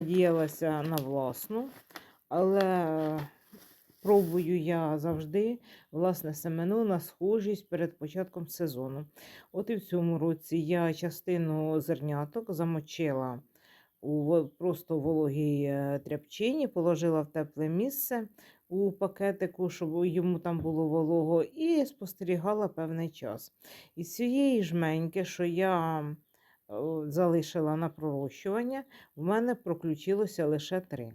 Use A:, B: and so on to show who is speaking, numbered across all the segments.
A: Надіялася на власну, але пробую я завжди власне семено на схожість перед початком сезону. От і в цьому році я частину зерняток замочила у просто вологій е, тряпчині, положила в тепле місце у пакетику, щоб йому там було волого, і спостерігала певний час. Із цієї жменьки, що я залишила на пророщування, в мене проключилося лише три.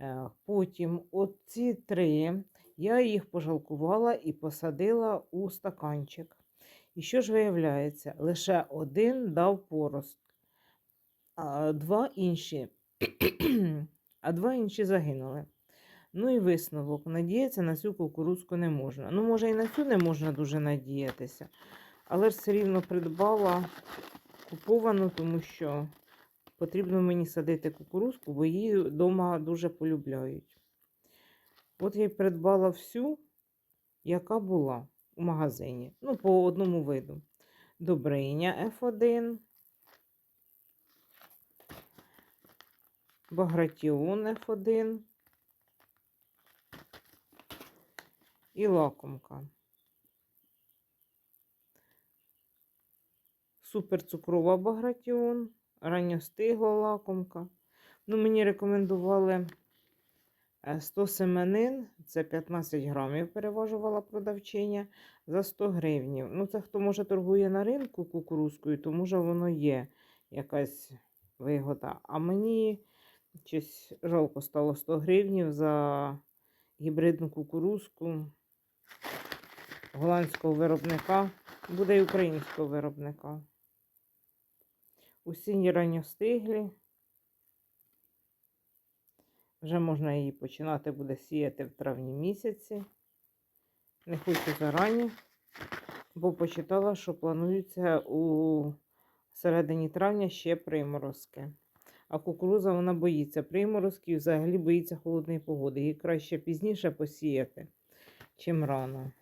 A: Е, Потім оці три я їх пожалкувала і посадила у стаканчик. І що ж виявляється? Лише один дав порост, а два інші, а два інші загинули. Ну і висновок. Надіятися на цю кукурузку не можна. Ну, може, і на цю не можна дуже надіятися, але ж все рівно придбала куповану, тому що потрібно мені садити кукурузку, бо її вдома дуже полюбляють. От я й придбала всю, яка була у магазині. Ну, по одному виду. Добриня F1, Багратіон F1 і лакомка. Суперцукрова багратіон, ранньостигла лакомка. Ну, мені рекомендували е, 100 семенин, це 15 грамів переважувала продавчиня за 100 гривнів. Ну, це хто може торгує на ринку кукурузкою, то може воно є якась вигода. А мені щось жалко стало 100 гривнів за гібридну кукурузку голландського виробника. Буде і українського виробника. Осінні ранньостиглі. Вже можна її починати буде сіяти в травні місяці. Не хочу зарані, бо почитала, що планується у середині травня ще приморозки. А кукуруза вона боїться приморозків, взагалі боїться холодної погоди. Її краще пізніше посіяти, чим рано.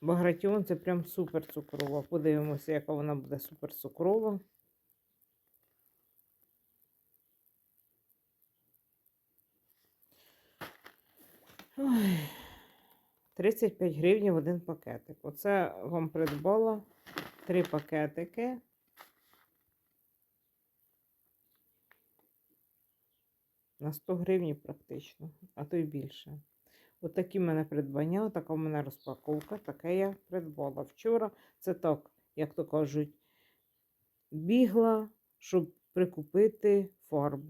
A: Багратіон це прям супер цукрова. Подивимося, яка вона буде супер цукрова. Ой, 35 гривень один пакетик. Оце вам придбала три пакетики. На 100 гривень практично, а то й більше. Отакі в мене придбання, така в мене розпаковка, таке я придбала. Вчора це так, як то кажуть, бігла, щоб прикупити фарбу.